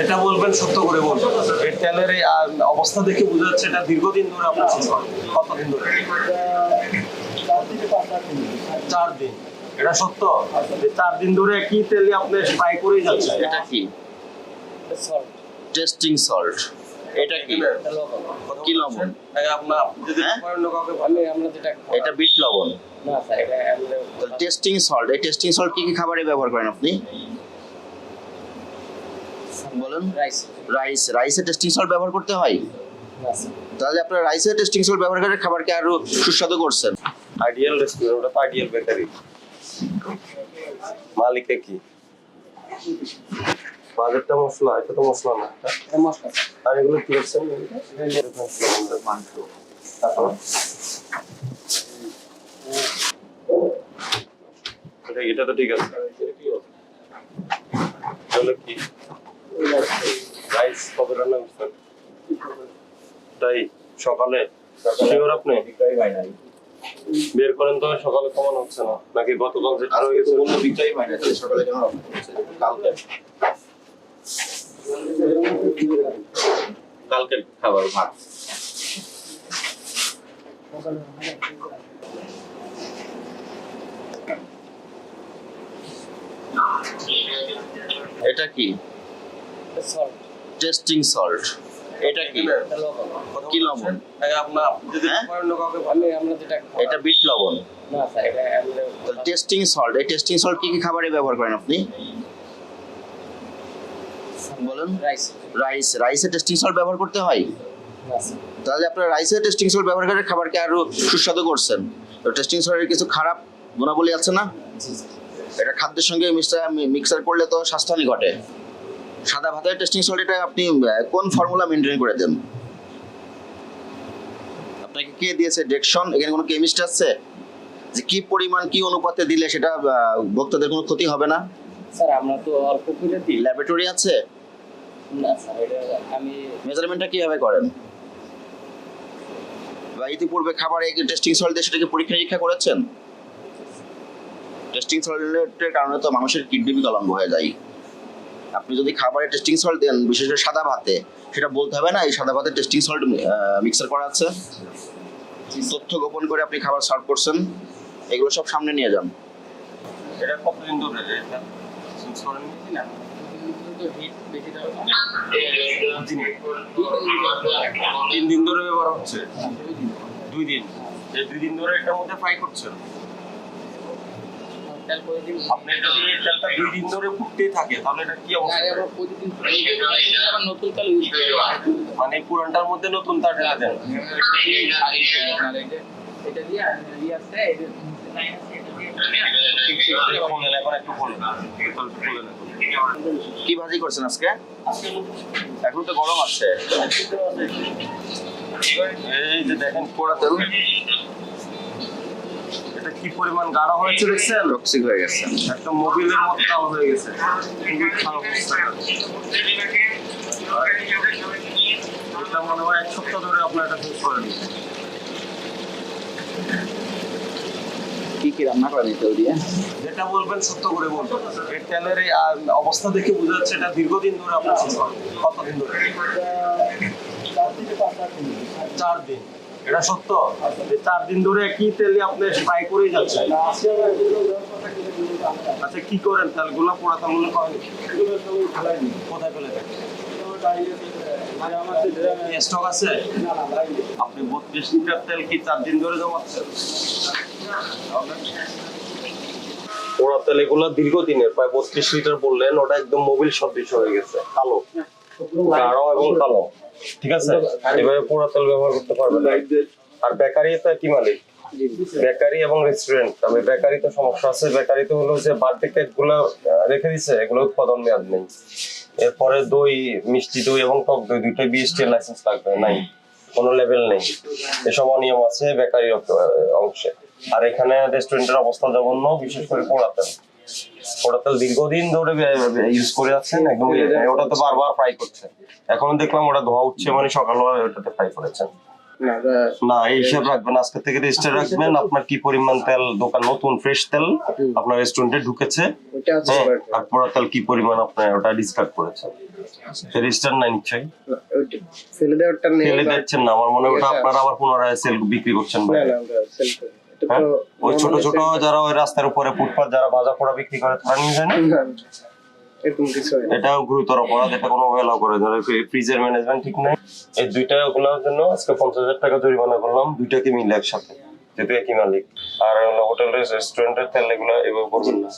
যেটা বলবেন সত্য করে বলবেন। এই তেলের এই অবস্থা দেখে বোঝা যাচ্ছে এটা দীর্ঘদিন ধরে আপনার শেষ হয় কতদিন ধরে? চার দিন। এটা সত্য? যে চার দিন ধরে কি তেলে আপনি ফ্রাই করেই যাচ্ছে। এটা কি? টেস্টিং সল্ট এটা কি? কি লবণ? আপনার যদি হ্যাঁ? আমরা যেটা এটা বিট লবণ। না স্যার এটা টেস্টিং সল্ট এই টেস্টিং সল্ট কি কি খাবারে ব্যবহার করেন আপনি? বলুন। রাইস রাইস রাইসে টেস্টিং সল্ট ব্যবহার করতে হয়? তাহলে আপনার রাইসে টেস্টিং সল্ট ব্যবহার করে খাবারকে আরও সুস্বাদু করছেন? আইডিয়াল রেস্টুরেন্ট ওটা তো আইডিয়াল বেকারি মালিকে কি? বাজেটটা মশলা এটা তো মশলা না মশলা। আর এগুলো কি রাখছেন এটা- এটা তো ঠিক আছে। এগুলো কি? রাইস কবে রান্না করছেন? তাই সকালে শিওর আপনি? বের করেন তো সকালে কমান হচ্ছে না। নাকি গতকাল যেটা রয়ে গেছে বিক্রয় হয় না সকালে কেন কালকে। কালকের খাবার ভাত। এটা কি? Testing salt. এটা কি? কি লবণ? আপনার আপনি যদি হ্যাঁ? এটা বিট লবণ। না স্যার এটা আমরা টেস্টিং সল্ট এই টেস্টিং সল্ট কি কি খাবারে ব্যবহার করেন আপনি? বলুন। রাইস রাইস টেস্টিং সল্ট ব্যবহার করতে হয়? তাহলে আপনার রাইসে টেস্টিং সল্ট ব্যবহার করে খাবারকে আরও সুস্বাদু করছেন। তো টেস্টিং সল্টের কিছু খারাপ গুণাবলী আছে না? এটা খাদ্যের সঙ্গে মিক্সার মিক্সার করলে তো স্বাস্থ্যহানি ঘটে। সাদা ভাতের টেস্টিং সল্ট এটা আপনি কোন ফর্মুলা মেনটেন করে দেন? আপনাকে কে দিয়েছে? ডেকশন এখানে কোনো কেমিস্ট আছে যে কি পরিমাণ কি অনুপাতে দিলে সেটা ভক্তদের কোনো ক্ষতি হবে না? স্যার আমরা তো অল্প করে দিই। ল্যাবরেটরি আছে? না স্যার এটা আমি মেজারমেন্টটা কীভাবে করেন? বা ইতিপূর্বে খাবারে টেস্টিং সল্ট দিয়ে সেটাকে পরীক্ষা নিরীক্ষা করেছেন? টেস্টিং সল্টের কারণে তো মানুষের কিডনি বিকলাঙ্গ হয়ে যায়। আপনি যদি খাবারে টেস্টিং সল্ট দেন, বিশেষ করে সাদা ভাতে, সেটা বলতে হবে না, এই সাদা ভাতে টেস্টিং সল্ট মিক্সার করা আছে। তথ্য গোপন করে আপনি খাবার সার্ভ করছেন, এগুলো সব সামনে নিয়ে যান। এটা কতদিন ধরে? তিন দিন ধরে ব্যবহার হচ্ছে। দুই দিন। দুই দিন ধরে এটার মধ্যে ফ্রাই করছেন? আপনি যদি তেলটা দুই দিন ধরে ফুটতেই থাকে তাহলে এটা কি অবস্থা? নতুন তেল মানে পুরানটার মধ্যে নতুন তার ঢেলে দেন। এটা দিয়ে আছে এটা। কি ভাজি করছেন আজকে? এখন তো গরম আছে। এই যে দেখেন পোড়া তেল। এটা কি পরিমাণ গাঢ় হয়েছে দেখছেন? টক্সিক হয়ে গেছে। একটা মোবিলের মতো হয়ে গেছে। খুবই খারাপ অবস্থা। এটা মনে হয় এক সপ্তাহ ধরে আপনার এটা ফেস করেন। কি কি রান্না দিয়ে? যেটা বলবেন সত্য করে বলবেন। এই তেলের এই অবস্থা দেখে বোঝা যাচ্ছে এটা দীর্ঘদিন ধরে আপনার কতদিন ধরে? চার দিন। এটা সত্য? যে চার দিন ধরে কি তেলে আপনি ফ্রাই করেই যাচ্ছেন? আচ্ছা কি করেন? তেলগুলো পোড়া তেলগুলো করেন? কোথায় ফেলে থাকেন স্টক আছে? আপনি বত্রিশ লিটার তেল কি চার দিন ধরে জমাচ্ছেন? পোড়া তেল এগুলো দীর্ঘদিনের, প্রায় বত্রিশ লিটার বললেন, ওটা একদম মোবিল সদৃশ হয়ে গেছে। কালো। গাঢ় এবং কালো ঠিক আছে। এভাবে পোড়া তেল ব্যবহার করতে পারবেন আর বেকারি তো কি মালিক? বেকারি এবং রেস্টুরেন্ট আমি বেকারিতে সমস্যা আছে। বেকারিতে হলো যে বার্থডে কেকগুলো রেখে দিছে। এগুলো উৎপাদন মেয়াদ নেই। এরপরে দই মিষ্টি দই এবং টক দই দুটোই বিএসটি লাইসেন্স লাগবে। নাই। কোনো লেভেল নেই। এসব অনিয়ম আছে বেকারি অংশে। আর এখানে রেস্টুরেন্টের অবস্থা জঘন্য বিশেষ করে পোড়াতেল পোড়াতেল দীর্ঘদিন ধরে ইউজ করে আছেন একদম ওটা তো বারবার ফ্রাই করছে। এখন দেখলাম ওটা ধোয়া উঠছে মানে সকালবেলা ওটাতে ফ্রাই করেছেন না এই হিসাব রাখবেন আজকে থেকে রেজিস্টার রাখবেন। আপনার কি পরিমাণ তেল দোকান নতুন ফ্রেশ তেল আপনার রেস্টুরেন্টে ঢুকেছে? হ্যাঁ আর পোড়া তেল কি পরিমাণ আপনার ওটা ডিসকার্ড করেছেন রেজিস্টার নাই নিশ্চয়ই ফেলে ফেলে দিচ্ছেন না আমার মনে হয় ওটা আপনারা আবার পুনরায় সেল বিক্রি করছেন না না সেল? তো ওই ছোট ছোট যারা ওই রাস্তার উপরে ফুটপাত যারা ভাজা পোড়া বিক্রি করে তারা নিয়ে যায় না। এটাও গুরুতর অপরাধ এটা কোনো অবহেলা করে ধরো ফ্রিজের ম্যানেজমেন্ট ঠিক নাই। এই দুইটা ওগুলোর জন্য আজকে পঞ্চাশ হাজার টাকা জরিমানা করলাম। দুইটাকে মিলে একসাথে। যেহেতু একই মালিক। আর হোটেল রেস্টুরেন্টের তেল এগুলো এভাবে করবেন না।